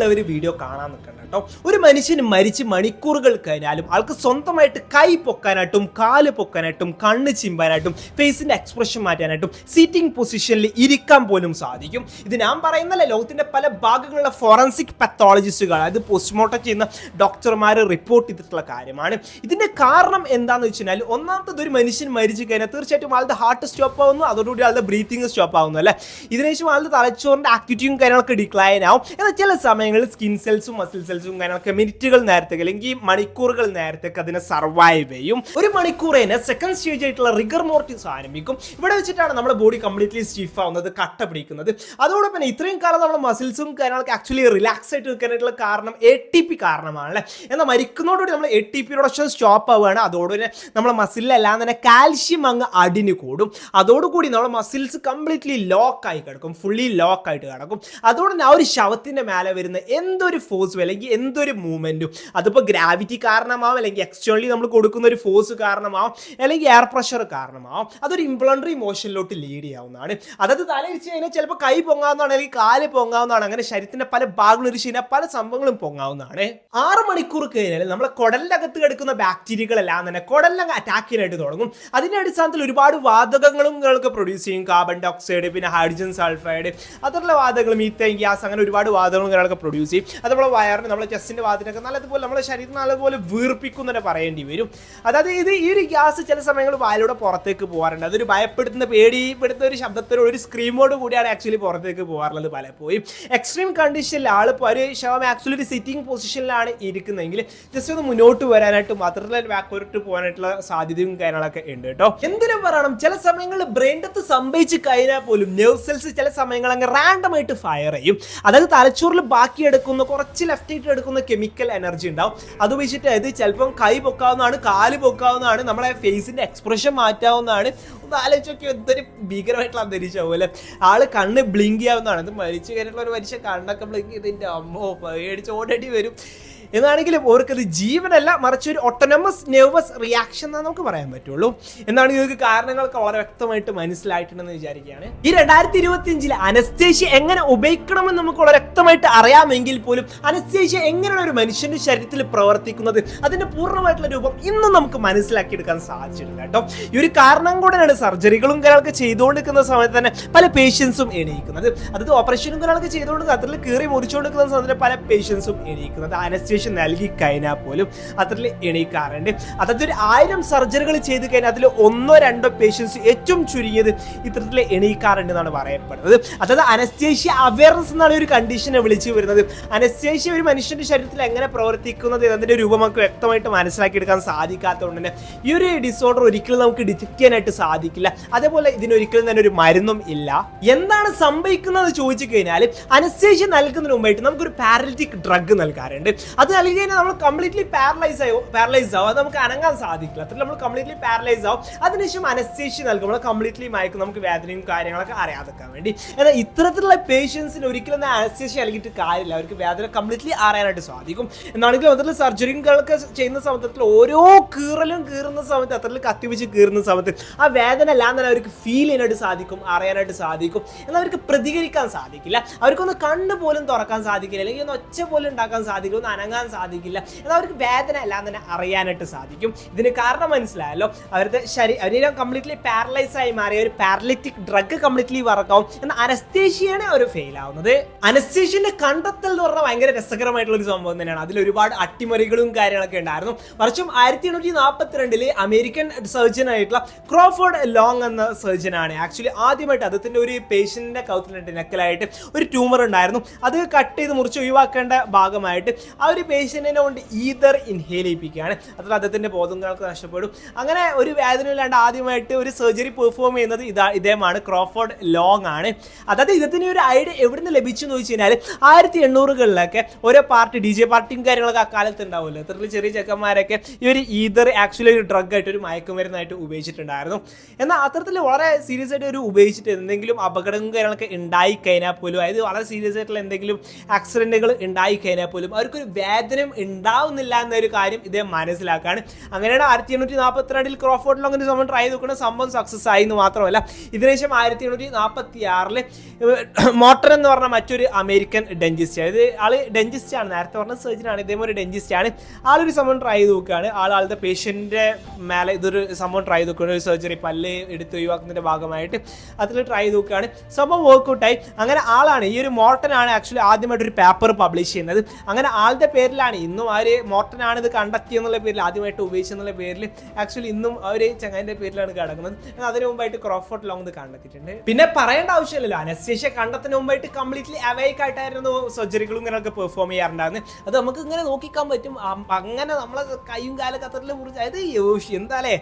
ബാക്കിയുള്ളവർ വീഡിയോ കാണാൻ നിൽക്കണം കേട്ടോ. ഒരു മനുഷ്യന് മരിച്ച് മണിക്കൂറുകൾ കഴിഞ്ഞാലും ആൾക്ക് സ്വന്തമായിട്ട് കൈ പൊക്കാനായിട്ടും കാൽ പൊക്കാനായിട്ടും കണ്ണ് ചിമ്പാനായിട്ടും ഫേസിന്റെ എക്സ്പ്രഷൻ മാറ്റാനായിട്ടും സീറ്റിംഗ് പൊസിഷനിൽ ഇരിക്കാൻ പോലും സാധിക്കും. ഇത് ഞാൻ പറയുന്നല്ല ലോകത്തിന്റെ പല ഭാഗങ്ങളിലെ ഫോറൻസിക് പത്തോളജിസ്റ്റുകൾ അതായത് പോസ്റ്റ്മോർട്ടം ചെയ്യുന്ന ഡോക്ടർമാർ റിപ്പോർട്ട് ചെയ്തിട്ടുള്ള കാര്യമാണ്. ഇതിന്റെ കാരണം എന്താന്ന് വെച്ച് കഴിഞ്ഞാൽ ഒന്നാമത്തത് ഒരു മനുഷ്യൻ മരിച്ചു കഴിഞ്ഞാൽ തീർച്ചയായിട്ടും ആളുടെ ഹാർട്ട് സ്റ്റോപ്പ് ആവുന്നു അതോടുകൂടി ആളുടെ ബ്രീത്തിങ് സ്റ്റോപ്പ് ആവുന്നു അല്ലേ? ഇതിനുശേഷം ആളുടെ തലച്ചോറിന്റെ ആക്ടിവിറ്റിയും കാര്യങ്ങളൊക്കെ ഡിക്ലൈൻ ആവും. എന്നാൽ ചില സമയങ്ങളിൽ സ്കിൻ സെൽസും മസിൽ സെൽസും കാര്യങ്ങളൊക്കെ മിനിറ്റുകൾ നേരത്തേക്ക് അല്ലെങ്കിൽ മണിക്കൂറുകൾ നേരത്തേക്ക് അതിനെ സർവൈവ് ചെയ്യും. ഒരു മണിക്കൂർ തന്നെ സെക്കൻഡ് സ്റ്റേജ് ആയിട്ടുള്ള റിഗർ മോർട്ടിസ് ആരംഭിക്കും. ഇവിടെ വെച്ചിട്ടാണ് നമ്മുടെ ബോഡി കംപ്ലീറ്റ്ലി സ്റ്റിഫ് ആവുന്നത് കട്ട പിടിക്കുന്നത്. അതോടൊപ്പം ഇത്രയും കാലം നമ്മുടെ മസിൽസും കാര്യങ്ങളൊക്കെ ആക്ച്വലി റിലാക്സ് ആയിട്ട് നിൽക്കാനായിട്ടുള്ള കാരണം എ ടി പി കാരണമാണ് എന്നാൽ മരിക്കുന്നതോടുകൂടി നമ്മൾ A T P production stop ആവുകയാണ്. അതോടുകൂടി നമ്മുടെ മസിലെല്ലാം തന്നെ കാൽഷ്യം അങ്ങ് അടിഞ്ഞു കൂടും. അതോടുകൂടി നമ്മുടെ മസിൽസ് കംപ്ലീറ്റ്ലി ലോക്ക് ആയി കിടക്കും. ഫുള്ളി ലോക്ക് ആയിട്ട് കിടക്കും. അതുകൊണ്ട് തന്നെ ആ ഒരു ശവത്തിന്റെ മേലെ വരുന്ന എന്തൊരു ഫോഴ്സും അല്ലെങ്കിൽ എന്തൊരു മൂവ്മെന്റും അതിപ്പോൾ ഗ്രാവിറ്റി കാരണമാവും അല്ലെങ്കിൽ എക്സ്റ്റേണലി നമ്മൾ കൊടുക്കുന്ന ഒരു ഫോഴ്സ് കാരണമാവും അല്ലെങ്കിൽ എയർ പ്രഷർ കാരണമാവും. അതൊരു ഇംപ്ലണ്ടറി മോഷനിലോട്ട് ലീഡ് ചെയ്യാവുന്നതാണ്. അതായത് തലയിരിച്ച് കഴിഞ്ഞാൽ ചിലപ്പോൾ കൈ പൊങ്ങാവുന്നതാണ് അല്ലെങ്കിൽ കാൽ പൊങ്ങാവുന്നതാണ്. അങ്ങനെ ശരീരത്തിന്റെ പല ഭാഗങ്ങളും ഇരിച്ചു കഴിഞ്ഞാൽ പല സംഭവങ്ങളും പൊങ്ങാവുന്നതാണ്. ആറ് മണിക്കൂർ കഴിഞ്ഞാൽ നമ്മളെ കുടലിന്റെ അകത്ത് കിടക്കുന്ന ബാക്ടീരിയകളെല്ലാം തന്നെ കുടലിനെ അറ്റാക്ക് ചെയ്യാനായിട്ട് തുടങ്ങും. അതിന്റെ അടിസ്ഥാനത്തിൽ ഒരുപാട് വാതകങ്ങളും നിങ്ങൾക്ക് പ്രൊഡ്യൂസ് ചെയ്യും. കാർബൺ ഡയോക്സൈഡ് പിന്നെ ഹൈഡ്രജൻ സൾഫൈഡ് അതുള്ള വാതകങ്ങൾ തേങ്ങ ഗ്യാസ് അങ്ങനെ ഒരുപാട് വാതകങ്ങളും നിങ്ങൾക്ക് പ്രൊഡ്യൂസ് ചെയ്യും. അതുപോലെ വയറിന് നമ്മളെ ചെസ്റ്റിന്റെ ഭാഗത്തിനൊക്കെ നല്ലതുപോലെ നമ്മുടെ ശരീരം നല്ലതുപോലെ വീർപ്പിക്കും തന്നെ പറയേണ്ടി വരും. അതായത് ഇത് ഈ ഒരു ഗ്യാസ് ചില സമയങ്ങളിൽ വായിലൂടെ പുറത്തേക്ക് പോകാറുണ്ട്. അതൊരു ഭയപ്പെടുത്തുന്ന പേടിപ്പെടുത്തുന്ന ഒരു ശബ്ദത്തിൽ ഒരു സ്ക്രീമോട് കൂടിയാണ് ആക്ച്വലി പുറത്തേക്ക് പോകാറുള്ളത് പലപ്പോഴും. എക്സ്ട്രീം കണ്ടീഷനിൽ ആൾ ഇപ്പോൾ ഒരു ശവം ആക്ച്വലി ഒരു സിറ്റിംഗ് പൊസിഷനിലാണ് ഇരിക്കുന്നതെങ്കിൽ ജസ്റ്റ് ഒന്ന് മുന്നോട്ട് വരാനായിട്ട് മാത്രമല്ല ബാക്കോട്ട് പോകാനായിട്ടുള്ള സാധ്യതയും കാര്യങ്ങളൊക്കെ ഉണ്ട് കേട്ടോ. എന്തിനും പറയണം? ചില സമയങ്ങളിൽ ബ്രെയിൻ ഡെത്ത് സംഭവിച്ച് കഴിഞ്ഞാൽ പോലും നെർവ് സെൽസ് ചില സമയങ്ങൾ അങ്ങ് റാൻഡം ആയിട്ട് ഫയർ ചെയ്യും. അതായത് തലച്ചോറിൽ ബാക്കി എടുക്കുന്ന കുറച്ച് ലെഫ്റ്റ് എടുക്കുന്ന കെമിക്കൽ എനർജി ഉണ്ടാവും. അത് വെച്ചിട്ട് അത് ചിലപ്പം കൈ പൊക്കാവുന്നതാണ് കാൽ പൊക്കാവുന്നതാണ് നമ്മളെ ഫേസിന്റെ എക്സ്പ്രഷൻ മാറ്റാവുന്നതാണ്. ഒന്ന് ആലോചിച്ചൊക്കെ എന്തൊരു ഭീകരമായിട്ടുള്ള അന്തരീക്ഷമാവും പോലെ ആൾ കണ്ണ് ബ്ലിങ്ക് ചെയ്യാവുന്നതാണ്. അത് മരിച്ചു കഴിഞ്ഞിട്ടുള്ള ഒരു മനുഷ്യൻ കണ്ണൊക്കെ ബ്ലിങ്ക് ചെയ്തിന്റെ അമ്മോ പേടിച്ച് ഓടേണ്ടി വരും. എന്നാണെങ്കിലും ഓർക്കത് ജീവനല്ല മറിച്ച് ഒരു ഒട്ടോണമസ് നെർവസ് റിയാക്ഷൻ എന്നാണ് നമുക്ക് പറയാൻ പറ്റുള്ളൂ. എന്നാണ് ഇതൊക്കെ കാരണങ്ങളൊക്കെ വളരെ വ്യക്തമായിട്ട് മനസ്സിലായിട്ടുണ്ടെന്ന് വിചാരിക്കുകയാണ്. ഈ രണ്ടായിരത്തി ഇരുപത്തി അഞ്ചിൽ അനസ്തേഷ്യ എങ്ങനെ ഉപയോഗിക്കണമെന്ന് നമുക്ക് വളരെ വ്യക്തമായിട്ട് അറിയാമെങ്കിൽ പോലും അനസ്തേഷ്യ എങ്ങനെയാണ് ഒരു മനുഷ്യന്റെ ശരീരത്തിൽ പ്രവർത്തിക്കുന്നത് അതിന്റെ പൂർണമായിട്ടുള്ള രൂപം ഇന്നും നമുക്ക് മനസ്സിലാക്കിയെടുക്കാൻ സാധിച്ചിട്ടില്ല കേട്ടോ. ഈ ഒരു കാരണം കൂടെയാണ് സർജറികളും കാര്യങ്ങളൊക്കെ ചെയ്തുകൊണ്ടിരിക്കുന്ന സമയത്ത് തന്നെ പല പേഷ്യൻസും എണീക്കുന്നത്. അതായത് ഓപ്പറേഷനും കാര്യങ്ങളൊക്കെ ചെയ്തുകൊണ്ട് അതിൽ കീറി മുറിച്ചുകൊണ്ടിരിക്കുന്ന സമയത്ത് പല പേഷ്യൻസും എണീക്കുന്നത്. അനസ്തേഷ്യ നൽകി കഴിഞ്ഞാൽ പോലും അത്രയിൽ എണീക്കാറുണ്ട്. അതായത് ഒരു ആയിരം സർജറികൾ ചെയ്ത് കഴിഞ്ഞാൽ അതിൽ ഒന്നോ രണ്ടോ പേഷ്യൻസ് ഏറ്റവും ചുരുങ്ങിയത് ഇത്തരത്തിൽ എണീക്കാറുണ്ട് എന്നാണ് പറയപ്പെടുന്നത്. അതായത് അനസ്തേഷ്യ അവയർനെസ് എന്നാണ് ഒരു കണ്ടീഷനെ വിളിച്ചു വരുന്നത്. അനസ്തേഷ്യ ഒരു മനുഷ്യന്റെ ശരീരത്തിൽ എങ്ങനെ പ്രവർത്തിക്കുന്നത് എന്നതിന്റെ രൂപം നമുക്ക് വ്യക്തമായിട്ട് മനസ്സിലാക്കിയെടുക്കാൻ സാധിക്കാത്തതുകൊണ്ട് തന്നെ ഈ ഒരു ഡിസോർഡർ ഒരിക്കലും നമുക്ക് ഡിറ്റക്ട് ചെയ്യാനായിട്ട് സാധിക്കില്ല. അതേപോലെ ഇതിനൊരിക്കലും തന്നെ ഒരു മരുന്നും ഇല്ല. എന്താണ് സംഭവിക്കുന്നത് ചോദിച്ചു കഴിഞ്ഞാൽ അനസ്തേഷ്യ നൽകുന്നതിന് മുമ്പായിട്ട് നമുക്കൊരു പാരലിറ്റിക് ഡ്രഗ് നൽകാറുണ്ട്. അത് നൽകി കഴിഞ്ഞാൽ നമ്മൾ കംപ്ലീറ്റ്ലി പാരലൈസ് ആവും പാരലൈസ് ആവും. അത് നമുക്ക് അനങ്ങാൻ സാധിക്കില്ല. അത്ര നമ്മൾ കംപ്ലീറ്റ്ലി പാരലൈസ് ആവും. അതിനുശേഷം അനസ്തേഷ്യ നൽകും. നമ്മൾ കംപ്ലീറ്റ്ലി മയക്കും. നമുക്ക് വേദനയും കാര്യങ്ങളൊക്കെ അറിയാതെക്കാൻ വേണ്ടി. എന്നാൽ ഇത്തരത്തിലുള്ള പേഷ്യൻസിന് ഒരിക്കലും അനസ്തേഷ്യ നൽകിയിട്ട് കാര്യമില്ല. അവർക്ക് വേദന കംപ്ലീറ്റ്ലി അറിയാനായിട്ട് സാധിക്കും. എന്നാണെങ്കിലും അതിൽ സർജറികളൊക്കെ ചെയ്യുന്ന സമയത്തിൽ ഓരോ കീറലും കീറുന്ന സമയത്ത് അത്ര കത്തിവെച്ച് കീറുന്ന സമയത്ത് ആ വേദന എല്ലാം തന്നെ അവർക്ക് ഫീൽ ചെയ്യാനായിട്ട് സാധിക്കും അറിയാനായിട്ട് സാധിക്കും. എന്നാൽ അവർക്ക് പ്രതികരിക്കാൻ സാധിക്കില്ല. അവർക്കൊന്ന് കണ്ണ് പോലും തുറക്കാൻ സാധിക്കില്ല. അല്ലെങ്കിൽ ഒന്ന് ഒച്ച പോലും ഉണ്ടാക്കാൻ സാധിക്കില്ല. ഒന്ന് അനങ്ങാൻ സാധിക്കില്ല. എന്നാൽ അവർക്ക് വേദന എല്ലാം തന്നെ അറിയാനായിട്ട് സാധിക്കും. ഇതിന് കാരണം മനസ്സിലായല്ലോ. അവരുടെ ശരീരം കംപ്ലീറ്റ്ലി പാരലൈസ് ആയി മാറി. ഒരു പാരലിറ്റിക് ഡ്രഗ് കംപ്ലീറ്റ്ലി വർക്കാവും എന്നാൽ അനസ്തേഷ്യയാണ് അവർ ഫെയിൽ ആവുന്നത്. അനസ്തേഷ്യന്റെ കണ്ടെത്തൽ എന്ന് പറഞ്ഞാൽ ഭയങ്കര രസകരമായിട്ടുള്ള ഒരു സംഭവം തന്നെയാണ്. അതിൽ ഒരുപാട് അട്ടിമറികളും കാര്യങ്ങളൊക്കെ ഉണ്ടായിരുന്നു. വർഷം ആയിരത്തി എണ്ണൂറ്റി നാൽപ്പത്തിരണ്ടിൽ അമേരിക്കൻ സർജൻ ആയിട്ടുള്ള ക്രോഫോർഡ് ലോങ് എന്ന സർജൻ ആണ്. ആക്ച്വലി ആദ്യമായിട്ട് അദ്ദേഹത്തിന്റെ ഒരു പേഷ്യന്റിന്റെ കൗത്തിലുണ്ട് നെക്കലായിട്ട് ഒരു ട്യൂമർ ഉണ്ടായിരുന്നു. അത് കട്ട് ചെയ്ത് മുറിച്ച് ഒഴിവാക്കേണ്ട ഭാഗമായിട്ട് ആ ഒരു പേഷ്യന്റിനെ കൊണ്ട് ഈതർ ഇൻഹേൽ ചെയ്യിപ്പിക്കുകയാണ്. അത്ര അദ്ദേഹത്തിന്റെ ബോധങ്ങൾക്ക് നഷ്ടപ്പെടും. അങ്ങനെ ഒരു വേദന ഇല്ലാണ്ട് ആദ്യമായിട്ട് ഒരു സർജറി പെർഫോം ചെയ്യുന്നത് ഇതാ ഇദ്ദേഹമാണ് ക്രോഫോർഡ് ലോങ് ആണ്. അതായത് ഇദ്ദേഹത്തിന് ഒരു ഐഡിയ എവിടെ നിന്ന് ലഭിച്ചു എന്ന് വെച്ച് കഴിഞ്ഞാൽ ആയിരത്തി എണ്ണൂറുകളിലൊക്കെ ഓരോ പാർട്ടി ഡി ജെ പാർട്ടിയും കാര്യങ്ങളൊക്കെ അക്കാലത്ത് ഉണ്ടാവുമല്ലോ. ഇത്തരത്തിൽ ചെറിയ ചെക്കന്മാരൊക്കെ ഈ ഒരു ഈതർ ആക്ച്വലി ഒരു ഡ്രഗ് ആയിട്ട് ഒരു മയക്കുമരുന്നായിട്ട് ഉപയോഗിച്ചിട്ടുണ്ടായിരുന്നു. എന്നാൽ അത്തരത്തിൽ വളരെ സീരിയസ് ആയിട്ട് ഒരു ഉപയോഗിച്ചിട്ട് എന്തെങ്കിലും അപകടങ്ങളും കാര്യങ്ങളൊക്കെ ഉണ്ടായി കഴിഞ്ഞാൽ പോലും അതായത് വളരെ സീരിയസ് ആയിട്ടുള്ള എന്തെങ്കിലും ആക്സിഡന്റുകൾ ഉണ്ടായി കഴിഞ്ഞാൽ പോലും അവർക്കൊരു വേദനം ഉണ്ടാവുന്നില്ല എന്നൊരു കാര്യം ഇദ്ദേഹം മനസ്സിലാക്കാണ്. അങ്ങനെയാണ് ആയിരത്തി എണ്ണൂറ്റി നാൽപ്പത്തി രണ്ടിൽ ക്രോഫോർഡിൽ അങ്ങനെ സംഭവം ട്രൈ നോക്കുന്ന സംഭവം സക്സസ് ആയി എന്ന് മാത്രമല്ല. ഇതിനുശേഷം ആയിരത്തി എണ്ണൂറ്റി നാൽപ്പത്തി മോട്ടർ എന്ന് പറഞ്ഞ മറ്റൊരു അമേരിക്കൻ ഡെഞ്ചിസ്റ്റ് അതായത് ആൾ ഡെന്റിസ്റ്റ് ആണ്. നേരത്തെ പറഞ്ഞ സർജനാണ് ഇദ്ദേഹം ഒരു ഡെന്റിസ്റ്റ് ആണ്. ആളൊരു സംഭവം ട്രൈ നോക്കുകയാണ് ആൾ ആളുടെ പേഷ്യന്റെ മേലെ ഇതൊരു സംഭവം ട്രൈ നോക്കുകയാണ് ഒരു സർജറി പല്ല് എടുത്ത് ഒഴിവാക്കുന്നതിന്റെ ഭാഗമായിട്ട് അതിൽ ട്രൈ നോക്കുകയാണ് സംഭവം വർക്കൗട്ടായി അങ്ങനെ ആളാണ്. ഈ ഒരു മോട്ടനാണ് ആക്ച്വലി ആദ്യമായിട്ട് ഒരു പേപ്പർ പബ്ലിഷ് ചെയ്യുന്നത്. അങ്ങനെ ആളുടെ പേരിലാണ്. ഇന്നും ആ ഒരു മോർട്ടൻ ആണ് ഇത് കണ്ടെത്തിയെന്നുള്ള പേരിൽ ആദ്യമായിട്ട് ഉപയോഗിച്ചെന്നുള്ള പേരിൽ. ആക്ച്വലി ഇന്നും ആ ഒരു ചങ്ങാന്റെ പേരിലാണ് കിടക്കുന്നത് എന്നാൽ അതിന് മുമ്പായിട്ട് ക്രോഫോർട്ട് ലോങ് ഇത് കണ്ടെത്തിയിട്ടുണ്ട് പിന്നെ പറയേണ്ട ആവശ്യമില്ലല്ലോ. അനസ്തേഷ്യ കണ്ടെത്തിന് മുമ്പായിട്ട് കംപ്ലീറ്റ്ലി അവൈക്ക് ആയിട്ടായിരുന്നു സർജറികളും ഇങ്ങനെയൊക്കെ പെർഫോം ചെയ്യാറുണ്ടായിരുന്നു. അത് നമുക്ക് ഇങ്ങനെ നോക്കിക്കാൻ പറ്റും. അങ്ങനെ നമ്മളെ കൈയും കാലൊക്കെ കത്തറിൽ മുറിച്ച് അതായത് എന്താലേ?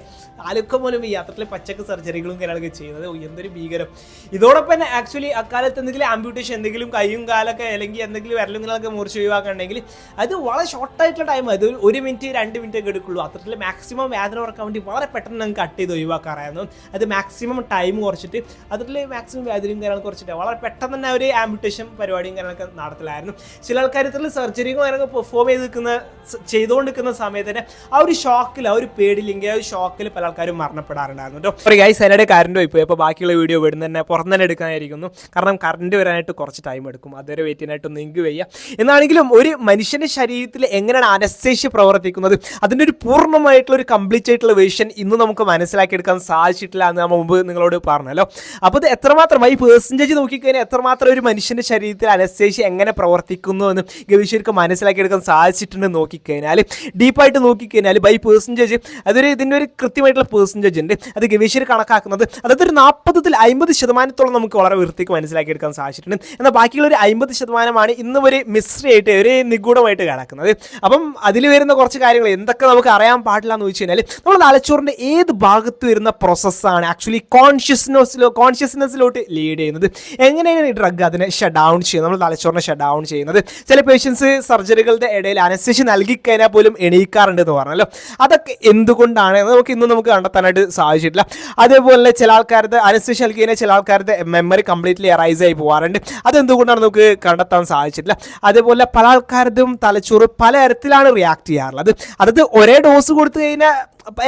ആലുക്കം പോലും ഈ അത്ര പച്ചക്ക് സർജറികളും ഇങ്ങനെയൊക്കെ ചെയ്യുന്നത്. എന്തൊരു ഭീകരം. ഇതോടൊപ്പം തന്നെ ആക്ച്വലി അക്കാലത്ത് എന്തെങ്കിലും ആംബ്യൂട്ടേഷൻ എന്തെങ്കിലും കൈയും കാലൊക്കെ അല്ലെങ്കിൽ എന്തെങ്കിലും വിരലും ഇങ്ങനെയൊക്കെ മുറിച്ച് ഒഴിവാക്കണമെങ്കിൽ അത് വളരെ ഷോർട്ടായിട്ടുള്ള ടൈം അത് ഒരു- മിനിറ്റ് രണ്ട് മിനിറ്റ് ഒക്കെ എടുക്കുള്ളൂ. അത്രത്തിൽ മാക്സിമം വേദന കുറയ്ക്കാൻ വേണ്ടി വളരെ പെട്ടെന്ന് നമുക്ക് കട്ട് ചെയ്ത് ഒഴിവാക്കാറായിരുന്നു. അത് മാക്സിമം ടൈം കുറച്ചിട്ട് അതിൽ മാക്സിമം വേദനയും കാര്യങ്ങളും കുറച്ചിട്ട് വളരെ പെട്ടെന്ന് തന്നെ ഒരു ആംബുട്ടേഷൻ പരിപാടിയും കാര്യങ്ങളൊക്കെ നടത്തലായിരുന്നു. ചില ആൾക്കാർ സർജറിയും കാര്യങ്ങളൊക്കെ പെർഫോം ചെയ്ത് നിൽക്കുന്ന ചെയ്തുകൊണ്ട് ചെയ്തുകൊണ്ടിരിക്കുന്ന സമയത്ത് തന്നെ ആ ഒരു ഷോക്കിൽ ആ ഒരു പേടിയില്ലെങ്കിൽ ആ ഒരു ഷോക്കിൽ പല ആൾക്കാരും മരണപ്പെടാറുണ്ടായിരുന്നു കേട്ടോ. ഒരു ഗൈസ് അതിനിടെ കറണ്ട് പോയി. അപ്പോൾ ബാക്കിയുള്ള വീഡിയോ വിടുന്ന തന്നെ പുറത്ത് തന്നെ എടുക്കാനായിരിക്കുന്നു. കാരണം കറണ്ട് വരാനായിട്ട് കുറച്ച് ടൈം എടുക്കും. അതുവരെ വെയിറ്റ് ചെയ്യാനായിട്ടൊന്നും നിങ്ങൾക്ക് വയ്യ. എന്നാണെങ്കിലും ഒരു മനുഷ്യന്റെ ശരീരത്തിൽ എങ്ങനെയാണ് അനസ്തേഷ്യ പ്രവർത്തിക്കുന്നത്? അതിന്റെ ഒരു പൂർണമായിട്ടുള്ള ഒരു കംപ്ലീറ്റ് ആയിട്ടുള്ള വേർഷൻ ഇന്ന് നമുക്ക് മനസ്സിലാക്കിയെടുക്കാൻ സാധിച്ചിട്ടില്ല എന്ന് നമ്മൾ മുമ്പ് നിങ്ങളോട് പറഞ്ഞല്ലോ. അപ്പോൾ ഇത് ഈ പേഴ്സന്റേജ് നോക്കിക്കഴിഞ്ഞാൽ എത്രമാത്രം ഒരു മനുഷ്യന്റെ ശരീരത്തിൽ അനസ്തേഷ്യ എങ്ങനെ പ്രവർത്തിക്കുന്നു എന്ന് ഗവേഷകർക്ക് മനസ്സിലാക്കിയെടുക്കാൻ സാധിച്ചിട്ടുണ്ട് നോക്കിക്കഴിഞ്ഞാൽ. ഡീപ്പായിട്ട് നോക്കിക്കഴിഞ്ഞാൽ ബൈ പേഴ്സന്റേജ് അതൊരു ഇതിന്റെ ഒരു കൃത്യമായിട്ടുള്ള പേഴ്സന്റേജ് ഉണ്ട്. അത് ഗവേഷകർ കണക്കാക്കുന്നത് അതായത് ഒരു നാൽപ്പതിൽ അമ്പത് ശതമാനത്തോളം നമുക്ക് വളരെ വൃത്തിക്ക് മനസ്സിലാക്കിയെടുക്കാൻ സാധിച്ചിട്ടുണ്ട്. എന്നാൽ ബാക്കിയുള്ള ഒരു അമ്പത് ശതമാനമാണ് ഇന്നും ഒരു മിശ്രയായിട്ട് ഒരു നിഗൂഢമായിട്ട് കിടക്കുന്നത് അപ്പം അതിൽ വരുന്ന കുറച്ച് കാര്യങ്ങൾ എന്തൊക്കെ നമുക്ക് അറിയാൻ പാടില്ല എന്ന് വെച്ച് കഴിഞ്ഞാൽ നമ്മൾ തലച്ചോറിന്റെ ഏത് ഭാഗത്ത് വരുന്ന പ്രോസസ്സാണ് ആക്ച്വലി കോൺഷ്യസ്നെസ്സിലോ കോൺഷ്യസ്നെസ്സിലോട്ട് ലീഡ് ചെയ്യുന്നത്? എങ്ങനെയാണ് ഈ ഡ്രഗ് അതിനെ ഷട്ട് ഡൗൺ ചെയ്യുന്നത്? നമ്മൾ തലച്ചോറിനെ ഷട്ട് ഡൗൺ ചെയ്യുന്നത്? ചില പേഷ്യൻസ് സർജറികളുടെ ഇടയിൽ അനസ്തേഷ്യ നൽകിക്കഴിഞ്ഞാൽ പോലും എണീക്കാറുണ്ട് എന്ന് പറഞ്ഞല്ലോ. അതൊക്കെ എന്തുകൊണ്ടാണ്? നമുക്ക് ഇന്നും നമുക്ക് കണ്ടെത്താനായിട്ട് സാധിച്ചിട്ടില്ല. അതേപോലെ ചില ആൾക്കാരുടെ അനസ്തേഷ്യ നൽകി കഴിഞ്ഞാൽ ചില ആൾക്കാരുടെ മെമ്മറി കംപ്ലീറ്റ്ലി അറൈസ് ആയി പോകാറുണ്ട് അതെന്തുകൊണ്ടാണ് നമുക്ക് കണ്ടെത്താൻ സാധിച്ചിട്ടില്ല? അതേപോലെ പല ആൾക്കാരുടെയും തലച്ചോറ് പലതരത്തിലാണ് റിയാക്ട് ചെയ്യാറുള്ളത്. അതായത് ഒരേ ഡോസ് കൊടുത്തു കഴിഞ്ഞാൽ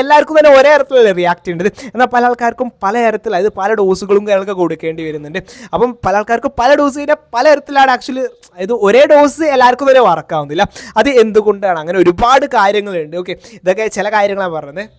എല്ലാവർക്കും തന്നെ ഒരേ തരത്തിലല്ലേ റിയാക്ട് ചെയ്യേണ്ടത്. എന്നാൽ പല ആൾക്കാർക്കും പല തരത്തിൽ അതായത് പല ഡോസുകളും കാര്യങ്ങളൊക്കെ കൊടുക്കേണ്ടി വരുന്നുണ്ട്. അപ്പം പല ആൾക്കാർക്കും പല ഡോസ് കഴിഞ്ഞാൽ പല തരത്തിലാണ് ആക്ച്വലി അതായത് ഒരേ ഡോസ് എല്ലാവർക്കും തന്നെ വർക്കാവുന്നില്ല അത് എന്തുകൊണ്ടാണ്? അങ്ങനെ ഒരുപാട് കാര്യങ്ങളുണ്ട്. ഓക്കെ ഇതൊക്കെ ചില കാര്യങ്ങളാണ് പറഞ്ഞത്.